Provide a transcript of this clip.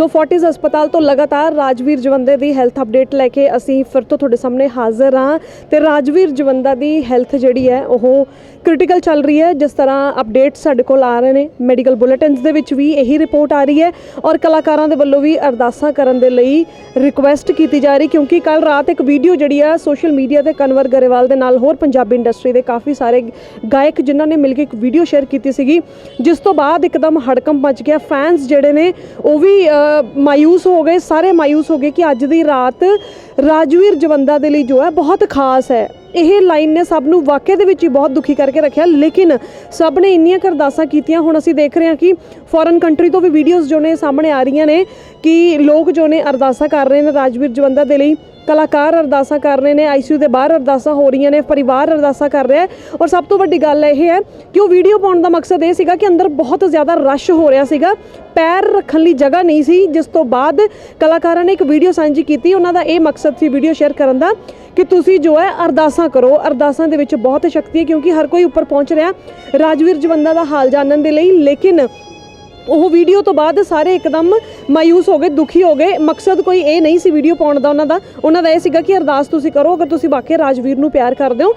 ਸੋ Fortis ਹਸਪਤਾਲ ਤੋਂ ਲਗਾਤਾਰ ਰਾਜਵੀਰ ਜਵੰਦੇ ਦੀ ਹੈਲਥ ਅਪਡੇਟ ਲੈ ਕੇ ਅਸੀਂ ਫਿਰ ਤੋਂ ਤੁਹਾਡੇ ਸਾਹਮਣੇ ਹਾਜ਼ਰ ਹਾਂ ਤੇ ਰਾਜਵੀਰ ਜਵੰਦਾ ਦੀ ਹੈਲਥ ਜਿਹੜੀ ਹੈ, ਉਹ ਕ੍ਰਿਟੀਕਲ ਚੱਲ ਰਹੀ ਹੈ, ਜਿਸ ਤਰ੍ਹਾਂ ਅਪਡੇਟ ਸਾਡੇ ਕੋਲ ਆ ਰਹੇ ਨੇ ਮੈਡੀਕਲ ਬੁਲੇਟਿਨਸ ਦੇ ਵਿੱਚ ਵੀ ਇਹੀ ਰਿਪੋਰਟ ਆ ਰਹੀ ਹੈ ਔਰ ਕਲਾਕਾਰਾਂ ਦੇ ਵੱਲੋਂ ਵੀ ਅਰਦਾਸਾਂ ਕਰਨ ਦੇ ਲਈ ਰਿਕੁਐਸਟ ਕੀਤੀ ਜਾ ਰਹੀ, ਕਿਉਂਕਿ ਕੱਲ ਰਾਤ ਇੱਕ ਵੀਡੀਓ ਜਿਹੜੀ ਆ ਸੋਸ਼ਲ ਮੀਡੀਆ ਤੇ ਕਨਵਰ ਗਰੇਵਾਲ ਦੇ ਨਾਲ ਹੋਰ ਪੰਜਾਬੀ ਇੰਡਸਟਰੀ ਦੇ ਕਾਫੀ ਸਾਰੇ ਗਾਇਕ ਜਿਨ੍ਹਾਂ ਨੇ ਮਿਲ ਕੇ ਇੱਕ ਵੀਡੀਓ ਸ਼ੇਅਰ ਕੀਤੀ ਸੀਗੀ, ਜਿਸ ਤੋਂ ਬਾਅਦ ਇੱਕਦਮ ਹੜਕੰਪ ਮਚ ਗਿਆ ਫੈਨਸ ਜਿਹੜੇ ਨੇ ਉਹ ਵੀ ਅ, ਮਾਯੂਸ ਹੋ ਗਏ ਸਾਰੇ ਮਾਯੂਸ ਹੋ ਗਏ ਕਿ ਅੱਜ ਦੀ ਰਾਤ ਰਾਜਵੀਰ ਜਵੰਦਾ ਦੇ ਲਈ ਜੋ ਹੈ ਬਹੁਤ ਖਾਸ ਹੈ। ਇਹ ਲਾਈਨ ਨੇ ਸਭ ਨੂੰ ਵਾਕਿਆ ਦੇ ਵਿੱਚ ਹੀ ਬਹੁਤ ਦੁਖੀ ਕਰਕੇ ਰੱਖਿਆ ਲੇਕਿਨ ਸਭ ਨੇ ਇੰਨੀਆਂ ਕੁ ਅਰਦਾਸਾਂ ਕੀਤੀਆਂ ਹੁਣ ਅਸੀਂ ਦੇਖ ਰਹੇ ਹਾਂ ਕਿ ਫੋਰਨ ਕੰਟਰੀ ਤੋਂ ਵੀ ਵੀਡੀਓਜ਼ ਜੋ ਨੇ ਸਾਹਮਣੇ ਆ ਰਹੀਆਂ ਨੇ ਕਿ ਲੋਕ ਜੋ ਨੇ ਅਰਦਾਸਾਂ ਕਰ ਰਹੇ ਨੇ ਰਾਜਵੀਰ ਜਵੰਦਾ ਦੇ ਲਈ। ਕਲਾਕਾਰ ਅਰਦਾਸਾਂ ਕਰ ਰਹੇ ਨੇ ਆਈਸੀਯੂ ਦੇ ਬਾਹਰ ਅਰਦਾਸਾਂ ਹੋ ਰਹੀਆਂ ਨੇ, ਪਰਿਵਾਰ ਅਰਦਾਸਾਂ ਕਰ ਰਿਹਾ ਹੈ। ਔਰ ਸਭ ਤੋਂ ਵੱਡੀ ਗੱਲ ਇਹ ਹੈ ਕਿ ਉਹ ਵੀਡੀਓ ਪਾਉਣ ਦਾ ਮਕਸਦ ਇਹ ਸੀਗਾ ਕਿ ਅੰਦਰ ਬਹੁਤ ਜ਼ਿਆਦਾ ਰਸ਼ ਹੋ ਰਿਹਾ ਸੀਗਾ। ਪੈਰ ਰੱਖਣ ਲਈ ਜਗ੍ਹਾ ਨਹੀਂ ਸੀ, ਜਿਸ ਤੋਂ ਬਾਅਦ ਕਲਾਕਾਰਾਂ ਨੇ ਇੱਕ ਵੀਡੀਓ ਸਾਂਝੀ ਕੀਤੀ। ਉਹਨਾਂ ਦਾ ਇਹ ਮਕਸਦ ਸੀ ਵੀਡੀਓ ਸ਼ੇਅਰ ਕਰਨ ਦਾ ਕਿ ਤੁਸੀਂ ਜੋ ਹੈ ਅਰਦਾਸਾਂ ਕਰੋ। ਅਰਦਾਸਾਂ ਦੇ ਵਿੱਚ ਬਹੁਤ ਸ਼ਕਤੀ ਹੈ ਕਿਉਂਕਿ ਹਰ ਕੋਈ ਉੱਪਰ ਪਹੁੰਚ ਰਿਹਾ। ਰਾਜਵੀਰ ਜਵੰਦਾ ਦਾ ਹਾਲ ਜਾਣਨ ਦੇ ਲਈ, ਲੇਕਿਨ ਉਹ ਵੀਡੀਓ ਤੋਂ ਬਾਅਦ ਸਾਰੇ ਇੱਕਦਮ ਮਾਯੂਸ ਹੋ ਗਏ, ਦੁਖੀ ਹੋ ਗਏ। ਮਕਸਦ ਕੋਈ ਇਹ ਨਹੀਂ ਸੀ ਵੀਡੀਓ ਪਾਉਣ ਦਾ ਉਹਨਾਂ ਦਾ। ਉਹਨਾਂ ਦਾ ਇਹ ਸੀਗਾ ਕਿ ਅਰਦਾਸ ਤੁਸੀਂ ਕਰੋ, ਅਗਰ ਤੁਸੀਂ ਵਾਕਿਆ ਰਾਜਵੀਰ ਨੂੰ ਪਿਆਰ ਕਰਦੇ ਹੋ